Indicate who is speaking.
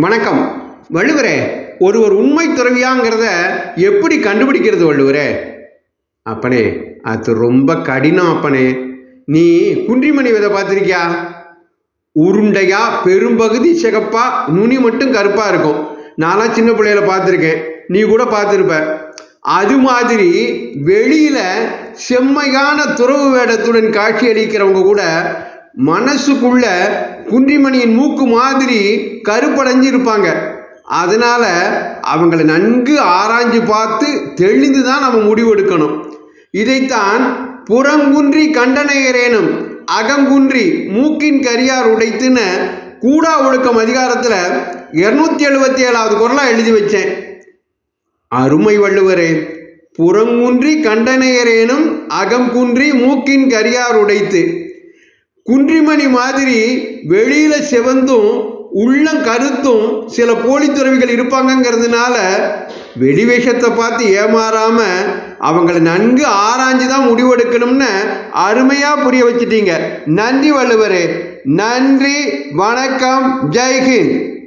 Speaker 1: வணக்கம். வள்ளுவரே ஒருவர் உண்மை துறவியாங்கிறத எப்படி கண்டுபிடிக்கிறது வள்ளுவரே? அப்பனே அது ரொம்ப கடினம் அப்பனே. நீ குன்றிமணி விதை பார்த்துருக்கியா? உருண்டையா பெரும்பகுதி சிகப்பா நுனி மட்டும் கருப்பாக இருக்கும். நான்லாம் சின்ன பிள்ளையில பார்த்துருக்கேன். நீ கூட பார்த்துருப்ப. அது மாதிரி வெளியில செம்மையான துறவு வேடத்துடன் காட்சி அளிக்கிறவங்க கூட மனசுக்குள்ள குன்றிமணியின் மூக்கு மாதிரி கருப்படைஞ்சு இருப்பாங்க. அதனால் அவங்களை நன்கு ஆராய்ஞ்சு பார்த்து தெளிந்து தான் நம்ம முடிவெடுக்கணும். இதைத்தான் புறங்குன்றி கண்டனையரேனும் அகங்குன்றி மூக்கின் கரியார் உடைத்துன்னு கூடா ஒழுக்கம் அதிகாரத்தில் இரநூத்தி எழுபத்தி ஏழாவது குரலாக எழுதி வச்சேன். அருமை வள்ளுவரே புறங்குன்றி கண்டனையரேனும் அகம் குன்றி மூக்கின் கரியார் உடைத்து குன்றிமணி மாதிரி வெளியில செவந்தும் உள்ளம் கருத்தும் சில போலி துறவிகள் இருப்பாங்கங்கிறதுனால வெளிவேஷத்தை பார்த்து ஏமாறாம அவங்களை நன்கு ஆராய்ஞ்சு தான் முடிவெடுக்கணும்னு அருமையா புரிய வச்சிட்டீங்க. நன்றி வள்ளுவரே. நன்றி வணக்கம் ஜெய்ஹிந்த்